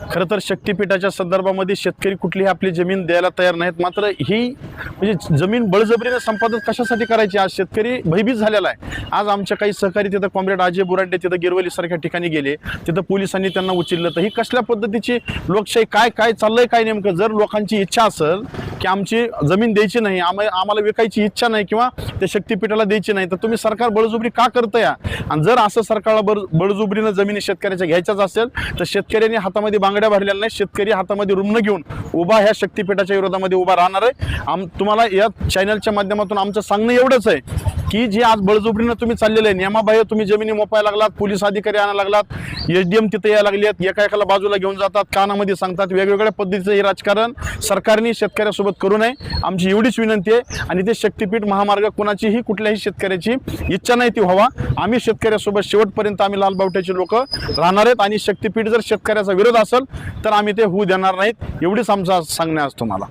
खरं तर शक्तीपीठाच्या संदर्भामध्ये शेतकरी कुठलीही आपली जमीन द्यायला तयार नाहीत. मात्र ही म्हणजे जमीन बळजबरीने संपादन कशासाठी करायची? आज शेतकरी भयभीत झालेला आहे. आज आमच्या काही सहकारी तिथं कॉम्रेड अजय बुरांडे तिथं गिरवलीसारख्या ठिकाणी गेले. तिथं पोलिसांनी त्यांना उचललं. तर ही कसल्या पद्धतीची लोकशाही काय काय चाललंय काय नेमकं? जर लोकांची इच्छा असेल की आमची जमीन द्यायची नाही आम्हा आम्हाला विकायची इच्छा नाही किंवा त्या शक्तीपीठाला द्यायची नाही तर तुम्ही सरकार बळजुबरी का करतं या आणि जर असं सरकारला बळ बळजुबरीनं जमिनी शेतकऱ्याच्या घ्यायच्याच असेल तर शेतकऱ्यांनी हातामध्ये बांगड्या भरलेल्या नाही शेतकरी हातामध्ये रुग्ण घेऊन उभा ह्या शक्तीपीठाच्या विरोधामध्ये उभा राहणार आहे. आम तुम्हाला या चॅनलच्या माध्यमातून आमचं सांगणं एवढंच आहे की जे आज बळजुबरीनं तुम्ही चाललेलं आहे नियमाबाह्य तुम्ही जमिनी मोपायला लागलात पोलीस अधिकारी आणायला लागलात एस डी एम तिथे यायला लागलेत एका एकाला बाजूला घेऊन जातात कानामध्ये सांगतात वेगवेगळ्या पद्धतीचं हे राजकारण सरकारने शेतकऱ्यासोबत करू नये. आमची एवढीच विनंती आहे आणि ते शक्तीपीठ महामार्ग कुणाचीही कुठल्याही शेतकऱ्याची इच्छा नाही ती व्हावा. आम्ही शेतकऱ्यासोबत शेवटपर्यंत आम्ही लालबावट्याचे लोक राहणार आहेत आणि शक्तीपीठ जर शेतकऱ्याचा विरोध असेल तर आम्ही ते होऊ देणार नाहीत. एवढीच आमचा सांगणे आज तुम्हाला.